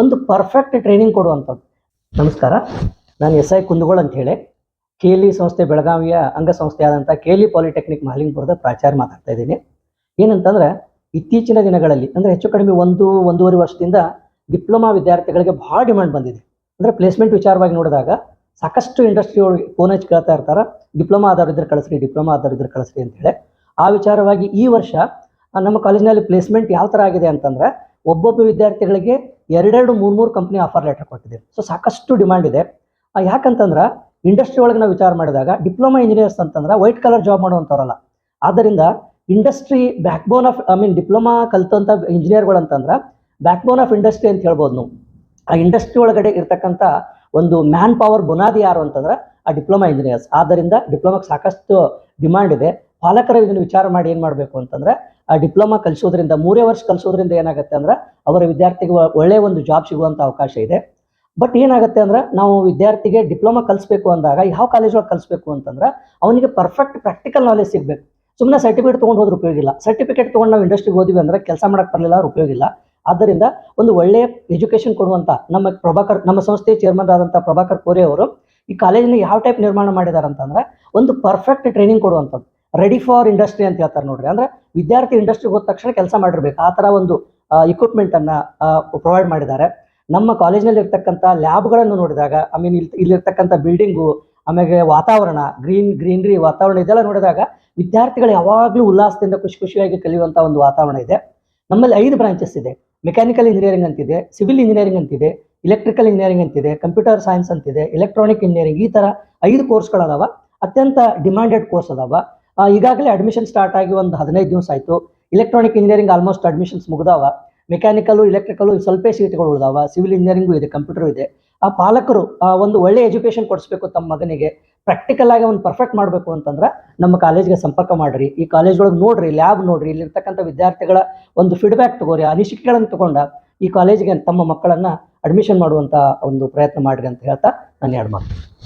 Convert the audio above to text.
ಒಂದು perfect training ಕೊಡುವಂಥದ್ದು. ನಮಸ್ಕಾರ. ನಾನು ಎಸ್ ಐ ಕುಂದಗೋಳ್ ಅಂತ ಹೇಳಿ. ಕೇಲಿ ಸಂಸ್ಥೆ ಬೆಳಗಾವಿಯ ಅಂಗಸಂಸ್ಥೆಯಾದಂಥ ಕೇಲಿ ಪಾಲಿಟೆಕ್ನಿಕ್ ಮಾಲಿಂಗ್ಪುರದ ಪ್ರಾಚಾರ್ಯ ಮಾತಾಡ್ತಾ ಇದ್ದೀನಿ. ಏನಂತಂದ್ರೆ, ಇತ್ತೀಚಿನ ದಿನಗಳಲ್ಲಿ, ಅಂದರೆ ಹೆಚ್ಚು ಕಡಿಮೆ ಒಂದು, ಒಂದೂವರೆ ವರ್ಷದಿಂದ ಡಿಪ್ಲೊಮಾ ವಿದ್ಯಾರ್ಥಿಗಳಿಗೆ ಭಾಳ ಡಿಮ್ಯಾಂಡ್ ಬಂದಿದೆ. ಅಂದರೆ ಪ್ಲೇಸ್ಮೆಂಟ್ ವಿಚಾರವಾಗಿ ನೋಡಿದಾಗ ಸಾಕಷ್ಟು ಇಂಡಸ್ಟ್ರಿ ಒಳಗೆ ಫೋನ್ ಹಚ್ಚಿ ಕೇಳ್ತಾ ಇರ್ತಾರೆ. ಡಿಪ್ಲೊಮಾ ಆಧಾರಿದ್ರೆ ಕಳಿಸ್ರಿ, ಡಿಪ್ಲೊಮಾ ಆಧಾರಿದ್ರೆ ಕಳಿಸ್ರಿ ಅಂತೇಳಿ ಆ ವಿಚಾರವಾಗಿ ಈ ವರ್ಷ ನಮ್ಮ ಕಾಲೇಜಿನಲ್ಲಿ ಪ್ಲೇಸ್ಮೆಂಟ್ ಯಾವ ಥರ ಆಗಿದೆ ಅಂತಂದ್ರೆ, ಒಬ್ಬೊಬ್ಬ ವಿದ್ಯಾರ್ಥಿಗಳಿಗೆ ಎರಡೆರಡು ಮೂರು ಮೂರು ಕಂಪ್ನಿ ಆಫರ್ ಲೆಟರ್ ಕೊಟ್ಟಿದೆ. ಸೊ ಸಾಕಷ್ಟು ಡಿಮ್ಯಾಂಡ್ ಇದೆ. ಯಾಕಂತಂದ್ರೆ ಇಂಡಸ್ಟ್ರಿ ಒಳಗೆ ನಾವು ವಿಚಾರ ಮಾಡಿದಾಗ ಡಿಪ್ಲೊಮಾ ಇಂಜಿನಿಯರ್ಸ್ ಅಂತಂದ್ರೆ ವೈಟ್ ಕಲರ್ ಜಾಬ್ ಮಾಡುವಂಥವ್ರಲ್ಲ ಆದ್ದರಿಂದ industry backbone of I mean diploma ಕಲಿತಂಥ ಇಂಜಿನಿಯರ್ಗಳು ಅಂತಂದ್ರೆ ಬ್ಯಾಕ್ ಬೋನ್ ಆಫ್ ಇಂಡಸ್ಟ್ರಿ ಅಂತ ಹೇಳ್ಬೋದು ನಾವು. ಆ ಇಂಡಸ್ಟ್ರಿ ಒಳಗಡೆ ಇರ್ತಕ್ಕಂಥ ಒಂದು ಮ್ಯಾನ್ ಪವರ್ ಬುನಾದಿ ಯಾರು ಅಂತಂದ್ರೆ, ಆ ಡಿಪ್ಲೊಮಾ ಇಂಜಿನಿಯರ್ಸ್ ಆದ್ದರಿಂದ ಡಿಪ್ಲೊಮಾಗೆ ಸಾಕಷ್ಟು ಡಿಮ್ಯಾಂಡ್ ಇದೆ. ಪಾಲಕರು ಇದನ್ನು ವಿಚಾರ ಮಾಡಿ ಏನು ಮಾಡಬೇಕು ಅಂತಂದ್ರೆ, ಆ ಡಿಪ್ಲೊಮಾ ಕಲಿಸೋದ್ರಿಂದ, ಮೂರೇ ವರ್ಷ ಕಲಿಸೋದ್ರಿಂದ ಏನಾಗುತ್ತೆ ಅಂದ್ರೆ, ಅವರ ವಿದ್ಯಾರ್ಥಿಗೆ ಒಳ್ಳೆಯ ಒಂದು ಜಾಬ್ ಸಿಗುವಂಥ ಅವಕಾಶ ಇದೆ. ಬಟ್ ಏನಾಗುತ್ತೆ ಅಂದ್ರೆ, ನಾವು ವಿದ್ಯಾರ್ಥಿಗೆ ಡಿಪ್ಲೊಮಾ ಕಲಿಸ್ಬೇಕು ಅಂದಾಗ, ಯಾವ ಕಾಲೇಜ್ ಒಳಗೆ ಕಲಿಸ್ಬೇಕು ಅಂತಂದ್ರೆ, ಅವನಿಗೆ ಪರ್ಫೆಕ್ಟ್ ಪ್ರಾಕ್ಟಿಕಲ್ ನಾಲೆಜ್ ಸಿಗಬೇಕು. ಸುಮ್ಮನೆ ಸರ್ಟಿಫಿಕೇಟ್ ತೊಗೊಂಡು ಹೋದ್ರೆ ಉಪಯೋಗ ಇಲ್ಲ. ಸರ್ಟಿಫಿಕೇಟ್ ತೊಗೊಂಡು ನಾವು ಇಂಡಸ್ಟ್ರಿಗೆ ಹೋದಿವಿ ಅಂದ್ರೆ ಕೆಲಸ ಮಾಡಕ್ಕೆ ಬರಲಿಲ್ಲ ಅವ್ರು ಉಪಯೋಗ ಇಲ್ಲ. ಆದ್ದರಿಂದ ಒಂದು ಒಳ್ಳೆಯ ಎಜುಕೇಶನ್ ಕೊಡುವಂಥ ನಮ್ಮ ಪ್ರಭಾಕರ್, ನಮ್ಮ ಸಂಸ್ಥೆಯ ಚೇರ್ಮನ್ ಆದಂಥ ಪ್ರಭಾಕರ್ ಕೋರೆ ಅವರು ಈ ಕಾಲೇಜಿನ ಯಾವ ಟೈಪ್ ನಿರ್ಮಾಣ ಮಾಡಿದ್ದಾರೆ ಅಂತಂದ್ರೆ ಒಂದು ಪರ್ಫೆಕ್ಟ್ ಟ್ರೈನಿಂಗ್ ಕೊಡುವಂಥದ್ದು. ರೆಡಿ ಫಾರ್ ಇಂಡಸ್ಟ್ರಿ ಅಂತ ಹೇಳ್ತಾರೆ ನೋಡ್ರಿ. ಅಂದ್ರೆ ವಿದ್ಯಾರ್ಥಿ ಇಂಡಸ್ಟ್ರಿಗೆ ಹೋದ ತಕ್ಷಣ ಕೆಲಸ ಮಾಡಿರ್ಬೇಕು. ಆ ಥರ ಒಂದು ಇಕ್ವಿಪ್ಮೆಂಟ್ ಅನ್ನ ಪ್ರೊವೈಡ್ ಮಾಡಿದ್ದಾರೆ. ನಮ್ಮ ಕಾಲೇಜ್ನಲ್ಲಿ ಇರ್ತಕ್ಕಂಥ ಲ್ಯಾಬ್ಗಳನ್ನು ನೋಡಿದಾಗ ಐ ಮೀನ್ ಇಲ್ಲಿ ಇಲ್ಲಿರ್ತಕ್ಕಂಥ ಬಿಲ್ಡಿಂಗು ಆಮೇಲೆ ವಾತಾವರಣ ಗ್ರೀನ್ ಗ್ರೀನ್ರಿ ವಾತಾವರಣ ಇದೆಲ್ಲ ನೋಡಿದಾಗ ವಿದ್ಯಾರ್ಥಿಗಳು ಯಾವಾಗಲೂ ಉಲ್ಲಾಸದಿಂದ ಖುಷಿ ಖುಷಿಯಾಗಿ ಕಲಿಯುವಂಥ ಒಂದು ವಾತಾವರಣ ಇದೆ. ನಮ್ಮಲ್ಲಿ ಐದು ಬ್ರಾಂಚಸ್ ಇದೆ. ಮೆಕ್ಯಾನಿಕಲ್ ಇಂಜಿನಿಯರಿಂಗ್ ಅಂತಿದೆ ಸಿವಿಲ್ ಇಂಜಿನಿಯರಿಂಗ್ ಅಂತಿದೆ ಇಲೆಕ್ಟ್ರಿಕಲ್ ಇಂಜಿನಿಯರಿಂಗ್ ಅಂತಿದೆ ಕಂಪ್ಯೂಟರ್ ಸೈನ್ಸ್ ಅಂತಿದೆ ಎಲೆಕ್ಟ್ರಾನಿಕ್ ಇಂಜಿನಿಯರಿಂಗ್ ಈ ಥರ ಐದು ಕೋರ್ಸ್ಗಳದಾವ ಅತ್ಯಂತ ಡಿಮ್ಯಾಂಡೆಡ್ ಕೋರ್ಸ್ ಅದಾವ. ಈಗಾಗಲೇ ಅಡ್ಮಿಷನ್ ಸ್ಟಾರ್ಟ್ ಆಗಿ ಒಂದು ಹದಿನೈದು ದಿವಸ ಆಯಿತು. ಇಲೆಕ್ಟ್ರಾನಿಕ್ ಇಂಜಿನಿಯರಿಂಗ್ ಆಲ್ಮೋಸ್ಟ್ ಅಡ್ಮಿಷನ್ಸ್ ಮುಗಿದಾವ. ಮೆಕ್ಯಾನಿಕಲ್ ಇಲೆಕ್ಟ್ರಿಕಲ್ ಸ್ವಲ್ಪ ಸೀಟ್ಗಳು ಉಳಿದಾವ. ಸಿವಿಲ್ ಇಂಜಿನಿಯರಿಂಗು ಇದೆ ಕಂಪ್ಯೂಟರ್ ಇದೆ. ಆ ಪಾಲಕರು ಒಂದು ಒಳ್ಳೆ ಎಜುಕೇಶನ್ ಕೊಡಿಸ್ಬೇಕು ತಮ್ಮ ಮಗನಿಗೆ. ಪ್ರಾಕ್ಟಿಕಲ್ ಆಗಿ ಅವ್ನು ಪರ್ಫೆಕ್ಟ್ ಮಾಡಬೇಕು ಅಂತಂದ್ರೆ ನಮ್ಮ ಕಾಲೇಜ್ಗೆ ಸಂಪರ್ಕ ಮಾಡಿರಿ. ಈ ಕಾಲೇಜ್ ಒಳಗೆ ನೋಡ್ರಿ ಲ್ಯಾಬ್ ನೋಡ್ರಿ, ಇಲ್ಲಿರ್ತಕ್ಕಂಥ ವಿದ್ಯಾರ್ಥಿಗಳ ಒಂದು ಫೀಡ್ಬ್ಯಾಕ್ ತಗೋರಿ, ಅನಿಸಿಕೆಗಳನ್ನು ತಗೊಂಡ ಈ ಕಾಲೇಜಿಗೆ ತಮ್ಮ ಮಕ್ಕಳನ್ನ ಅಡ್ಮಿಷನ್ ಮಾಡುವಂತ ಒಂದು ಪ್ರಯತ್ನ ಮಾಡ್ರಿ ಅಂತ ಹೇಳ್ತಾ ನಾನು ಎರಡು ಮಾತು